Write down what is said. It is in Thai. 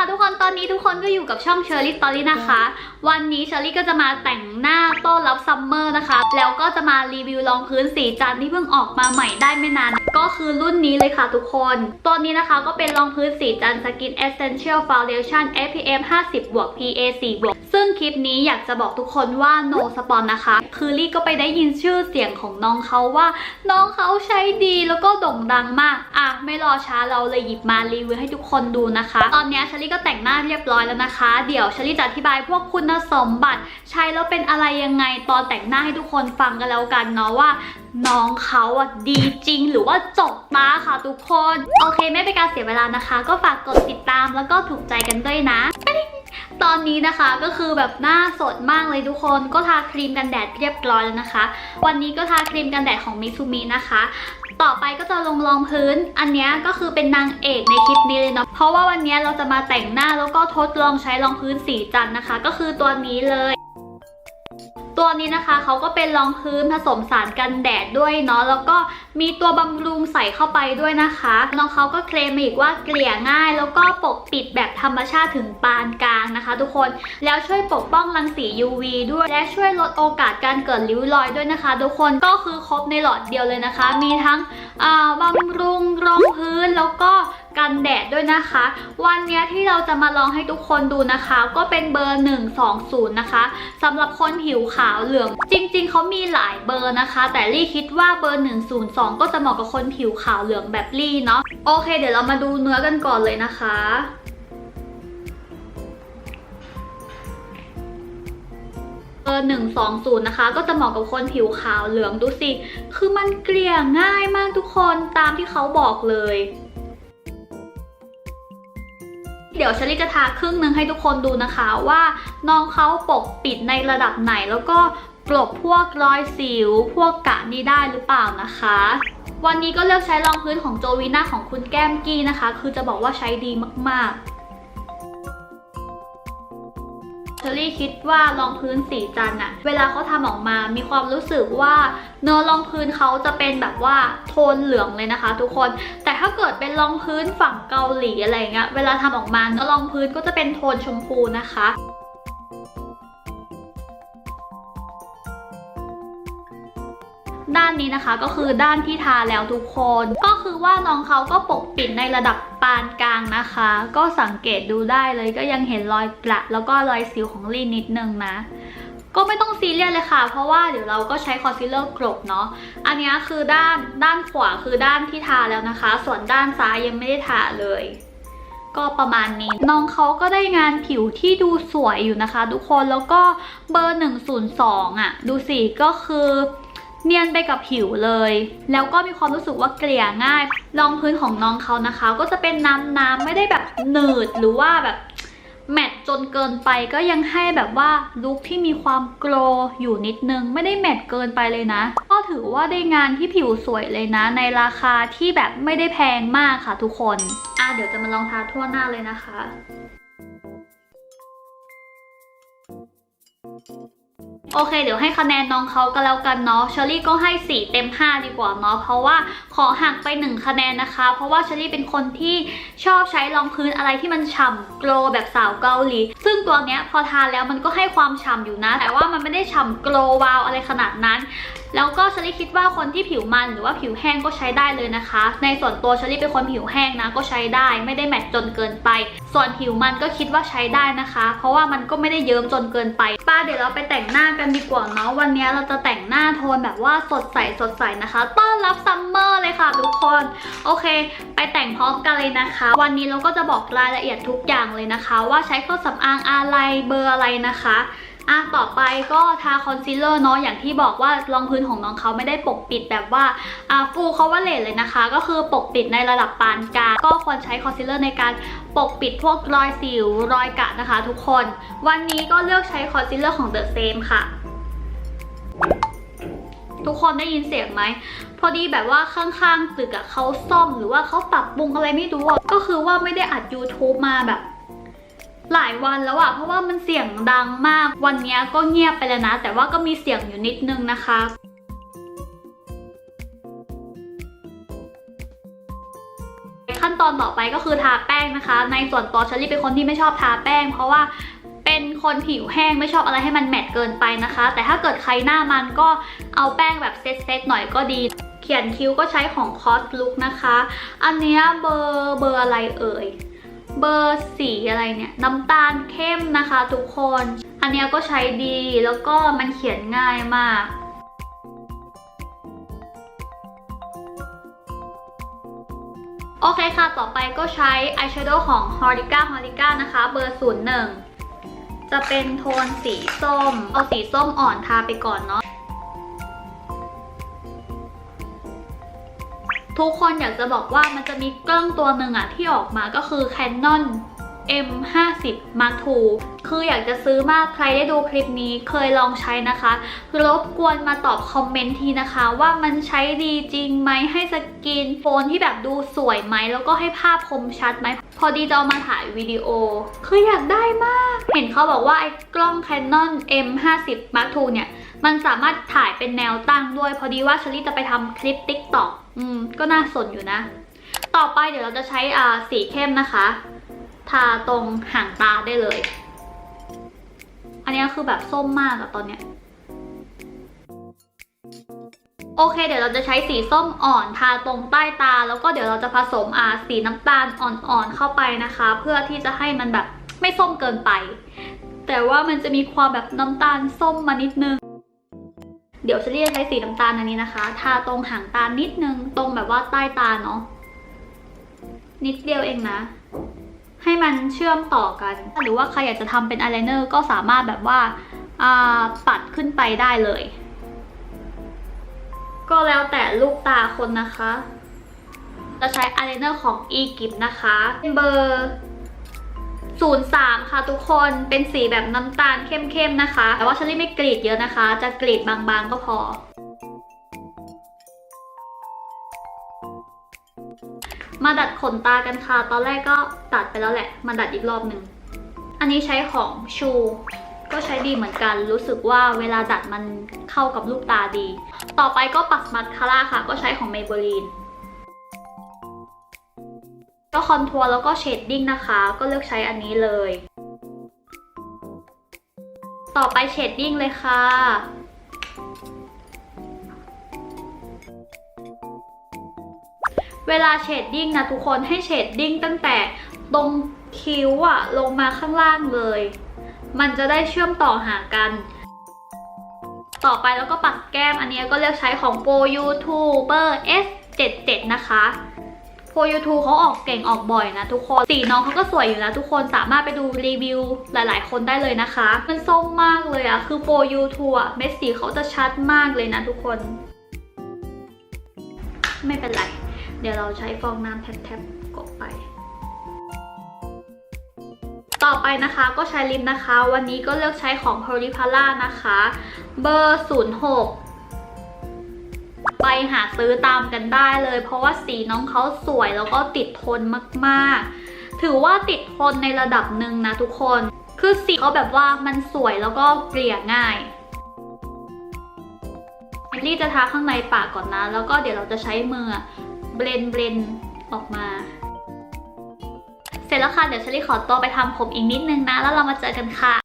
ค่ะทุกคนตอนนี้ทุกคนก็อยู่กับช่องเชอรี่สตอรี่นะคะ วันนี้เชอรี่ก็จะมาแต่งหน้าต้อนรับซัมเมอร์นะคะ แล้วก็จะมารีวิวรองพื้นสีจันทร์ที่เพิ่งออกมาใหม่ได้ไม่นาน ก็คือรุ่นนี้เลยค่ะทุกคน ตัวนี้นะคะก็เป็นรองพื้นสีจันทร์สกิน Essential Foundation SPF 50บวก PA 4บวกซึ่งคลิปนี้อยากจะบอกทุกคนว่า no spon นะคะ คือลี่ก็ไปได้ยินชื่อเสียงของน้องเขาว่า น้องเขาใช้ดีแล้วก็โด่งดังมาก อะไม่รอช้าเราเลยหยิบมารีวิวให้ทุกคนดูนะคะ ตอนนี้เชลี่ก็แต่งหน้าเรียบร้อยแล้วนะคะ เดี๋ยวชลี่จะอธิบายพวกคุณสมบัติใช้แล้วเป็นอะไรยังไงตอนแต่งหน้าให้ทุกคนฟังกันแล้วกันเนาะว่า น้องเขาอะดีจริงหรือว่าจบตาค่ะทุกคน โอเคไม่เป็นการเสียเวลานะคะ ก็ฝากกดติดตามแล้วก็ถูกใจกันด้วยนะตอนนี้นะคะก็คือแบบหน้าสดมากเลยทุกคนก็ทาครีมกันแดดเรียบร้อยแล้วนะคะ วันนี้ก็ทาครีมกันแดดของมิซูมินะคะ ต่อไปก็จะลงรองพื้น อันนี้ก็คือเป็นนางเอกในคลิปนี้เลยเนาะ ราะว่าวันนี้เราจะมาแต่งหน้าแล้วก็ทดลองใช้รองพื้นสีจันนะคะ ก็คือตัวนี้เลย ตัวนี้นะคะเขาก็เป็นรองพื้นผสมสารกันแดดด้วยเนาะแล้วก็มีตัวบำรุงใส่เข้าไปด้วยนะคะน้องเขาก็เคลมมาอีกว่าเกลี่ยง่าย แล้วก็ปกปิดแบบธรรมชาติถึงปานกลางนะคะ ทุกคนแล้วช่วยปกป้องรังสี UV ด้วย และช่วยลดโอกาสการเกิดริ้วรอยด้วยนะคะ ทุกคนก็คือครบในหลอดเดียวเลยนะคะ มีทั้งอ่าบำรุงรองพื้นแล้วก็ กันแดดด้วยนะคะ วันนี้ที่เราจะมาลองให้ทุกคนดูนะคะ ก็เป็นเบอร์ 120 นะคะสำหรับคนผิวขาวเหลือง จริง ๆเขามีหลายเบอร์นะคะ แต่ลี่คิดว่าเบอร์ 102 ก็จะเหมาะกับคนผิวขาวเหลืองแบบลี่เนาะโอเค เดี๋ยวเรามาดูเนื้อกันก่อนเลยนะคะเบอร์120นะคะ ก็จะเหมาะกับคนผิวขาวเหลืองดูสิ คือมันเกลี่ยง่ายมากทุกคนตามที่เขาบอกเลย เดี๋ยวเชลิจะทาครึ่งหนึงให้ทุกคนดูนะคะว่าน้องเขาปกปิดในระดับไหนแล้วก็กลบพวกรอยสิว พวกกะนี้ได้หรือเปล่านะคะ วันนี้ก็เลือกใช้รองพื้นของโจวีน่าของคุณแก้มกี้นะคะ คือจะบอกว่าใช้ดีมากๆ เชอรี่คิดว่ารองพื้นสีจันทร์อะเวลาเขาทำออกมา มีความรู้สึกว่าเนื้อรองพื้นเขาจะเป็นแบบว่าโทนเหลืองเลยนะคะ ทุกคน แต่ถ้าเกิดเป็นรองพื้นฝั่งเกาหลีอะไรเงี้ย เวลาทำออกมาเนื้อรองพื้นก็จะเป็นโทนชมพูนะคะ ด้านนี้นะคะก็คือด้านที่ทาแล้วทุกคน ก็คือว่าน้องเขาก็ปกปิดในระดับปานกลางนะคะ ก็สังเกตดูได้เลยก็ยังเห็นรอยกระแล้วก็รอยสิวของลี่นิดนึงนะก็ไม่ต้องซีเรียสเลยค่ะ เพราะว่าเดี๋ยวเราก็ใช้คอนซีลเลอร์กรบเนาะ อันนี้คือด้านด้านขวาคือด้านที่ทาแล้วนะคะ ส่วนด้านซ้ายยังไม่ได้ทาเลย ก็ประมาณนี้ น้องเขาก็ได้งานผิวที่ดูสวยอยู่นะคะ ทุกคน แล้วก็เบอร์ 102 อะ ดูสิ ก็คือ เนียนไปกับผิวเลย แล้วก็มีความรู้สึกว่าเกลี่ยง่าย รองพื้นของน้องเขานะคะ ก็จะเป็นน้ำน้ำไม่ได้แบบหนืดหรือว่าแบบแมตจนเกินไปก็ยังให้แบบว่าลุคที่มีความโกลอยู่นิดนึง ไม่ได้แมตเกินไปเลยนะ ก็ถือว่าได้งานที่ผิวสวยเลยนะ ในราคาที่แบบไม่ได้แพงมากค่ะทุกคนอะเดี๋ยวจะมาลองทาทั่วหน้าเลยนะคะโอเค เดี๋ยวให้คะแนนน้องเขาก็แล้วกันเนาะเชอรี่ก็ให้ 4 เต็ม 5 ดีกว่าเนาะเพราะว่าขอหักไป 1 คะแนนนะคะ เพราะว่าเชอรี่เป็นคนที่ชอบใช้รองพื้นอะไรที่มันฉ่ำโกลแบบสาวเกาหลี ซึ่งตัวเนี้ยพอทาแล้วมันก็ให้ความฉ่ำอยู่นะ แต่ว่ามันไม่ได้ฉ่ำโกลว์วาวอะไรขนาดนั้น แล้วก็เชอรี่คิดว่าคนที่ผิวมันหรือว่าผิวแห้งก็ใช้ได้เลยนะคะ ในส่วนตัวเชอรี่เป็นคนผิวแห้งนะก็ใช้ได้ ไม่ได้แมตต์จนเกินไป ส่วนผิวมันก็คิดว่าใช้ได้นะคะ เพราะว่ามันก็ไม่ได้เยิ้มจนเกินไปป้าเดี๋ยวเราไปแต่งหน้ากันดีกว่าเนาะวันนี้เราจะแต่งหน้าโทนแบบว่าสดใสสดใสนะคะ ต้อนรับซัมเมอร์เลยค่ะทุกคน โอเค ไปแต่งพร้อมกันเลยนะคะ วันนี้เราก็จะบอกรายละเอียดทุกอย่างเลยนะคะ ว่าใช้เครื่องสำอางอะไรเบอร์อะไรนะคะ อะต่อไปก็ทาคอนซีลเลอร์เนาะอย่างที่บอกว่ารองพื้นของน้องเขาไม่ได้ปกปิดแบบว่าอ่าฟูลเขาว่าเลทเลยนะคะ ก็คือปกปิดในระดับปานกลางก็ควรใช้คอนซีลเลอร์ในการปกปิดพวกรอยสิวรอยกะนะคะ ทุกคน วันนี้ก็เลือกใช้คอนซีลเลอร์ของ The Same ค่ะทุกคนได้ยินเสียงไหม พอดีแบบว่าข้างๆตึกอะเขาซ่อมหรือว่าเขาปรับปรุงอะไรไม่รู้ก็คือว่าไม่ได้อัด YouTube มาแบบ หลายวันแล้วอะเพราะว่ามันเสียงดังมาก วันนี้ก็เงียบไปแล้วนะ แต่ว่าก็มีเสียงอยู่นิดนึงนะคะขั้นตอนต่อไปก็คือทาแป้งนะคะ ในส่วนตัวเชอรี่เป็นคนที่ไม่ชอบทาแป้ง เพราะว่าเป็นคนผิวแห้งไม่ชอบอะไรให้มันแมตต์เกินไปนะคะ แต่ถ้าเกิดใครหน้ามันก็เอาแป้งแบบเซตๆหน่อยก็ดี เขียนคิ้วก็ใช้ของคอสลุกนะคะ อันนี้เบอร์เบอร์อะไรเอ่ย เบอร์สีอะไรเนี่ยน้ำตาลเข้มนะคะทุกคน อันนี้ก็ใช้ดีแล้วก็มันเขียนง่ายมากโอเคค่ะ ต่อไปก็ใช้อายแชโดว์ของ h o r i c a h o r i c a นะคะ เบอร์ 01 จะเป็นโทนสีส้ม เอาสีส้มอ่อนทาไปก่อนเนาะ ทุกคนอยากจะบอกว่ามันจะมีกล้องตัวหนึ่งอะที่ออกมาก็คือ Canon M50 Mark II คืออยากจะซื้อมากใครได้ดูคลิปนี้เคยลองใช้นะคะรบกวนมาตอบคอมเมนต์ทีนะคะ ว่ามันใช้ดีจริงไหมให้สกรีนโฟนที่แบบดูสวยไหม แล้วก็ให้ภาพคมชัดไหม พอดีจะเอามาถ่ายวิดีโอ คืออยากได้มาก เห็นเขาบอกว่าไอ้กล้อง Canon M50 Mark II เนี่ย มันสามารถถ่ายเป็นแนวตั้งด้วย พอดีว่าชลี่จะไปทำคลิป TikTok อืมก็น่าสนอยู่นะ ต่อไปเดี๋ยวเราจะใช้อ่าสีเข้มนะคะ ทาตรงห่างตาได้เลย อันนี้คือแบบส้มมากอะตอนเนี้ย โอเค เดี๋ยวเราจะใช้สีส้มอ่อนทาตรงใต้ตา แล้วก็เดี๋ยวเราจะผสมอาสีน้ำตาลอ่อนๆเข้าไปนะคะ เพื่อที่จะให้มันแบบไม่ส้มเกินไป แต่ว่ามันจะมีความแบบน้ำตาลส้มมานิดนึงเดี๋ยวเชลี่จะใช้สีน้ำตาลอันนี้นะคะ ทาตรงหางตานิดนึง ตรงแบบว่าใต้ตาเนาะนิดเดียวเองนะ ให้มันเชื่อมต่อกัน หรือว่าใครอยากจะทำเป็นอายไลเนอร์ก็สามารถแบบว่าาปัดขึ้นไปได้เลย ก็แล้วแต่ลูกตาคนนะคะจะใช้อายไลเนอร์ของ e g i p นะคะเบอร์ 03 ค่ะทุกคนเป็นสีแบบน้ำตาลเข้มๆนะคะ แต่ว่าเชลี่ไม่กรีดเยอะนะคะ จะกรีดบางๆก็พอ มาดัดขนตากันค่ะ ตอนแรกก็ตัดไปแล้วแหละ มาดัดอีกรอบหนึ่ง อันนี้ใช้ของชู ก็ใช้ดีเหมือนกัน รู้สึกว่าเวลาดัดมันเข้ากับลูกตาดี ต่อไปก็ปักมัสคาร่าค่ะ ก็ใช้ของ Maybelline ก็คอนทัวร์แล้วก็เชดดิ้งนะคะ ก็เลือกใช้อันนี้เลย ต่อไปเชดดิ้งเลยค่ะ เวลาเชดดิ้งนะทุกคนให้เชดดิ้งตั้งแต่ตรงคิ้วอะลงมาข้างล่างเลย มันจะได้เชื่อมต่อหากัน ต่อไปแล้วก็ปัดแก้มอันนี้ก็เลือกใช้ของ Pro YouTuber S77 นะคะโ Pro YouTube เขาออกเก่งออกบ่อยนะทุกคน สีน้องเขาก็สวยอยู่แล้วทุกคนสามารถไปดูรีวิวหลายๆ คนได้เลยนะคะ มันส้มมากเลยอะคือ Pro YouTube อะเม็ดสีเขาจะชัดมากเลยนะทุกคน ไม่เป็นไร เดี๋ยวเราใช้ฟองน้ำแทบๆกบไป ต่อไปนะคะก็ใช้ลิปนะคะ วันนี้ก็เลือกใช้ของ p o l i p a l a นะคะ เบอร์ 06ไปหาซื้อตามกันได้เลย เพราะว่าสีน้องเขาสวยแล้วก็ติดทนมากๆ ถือว่าติดทนในระดับหนึ่งนะทุกคน คือสีเขาแบบว่ามันสวยแล้วก็เกลี่ยง่ายลี่จะทาข้างในปากก่อนนะ แล้วก็เดี๋ยวเราจะใช้มือ เบลนเบลนออกมา เสร็จแล้วค่ะ เดี๋ยวเชลี่ขอตัวไปทำผมอีกนิดนึงนะ แล้วเรามาเจอกันค่ะ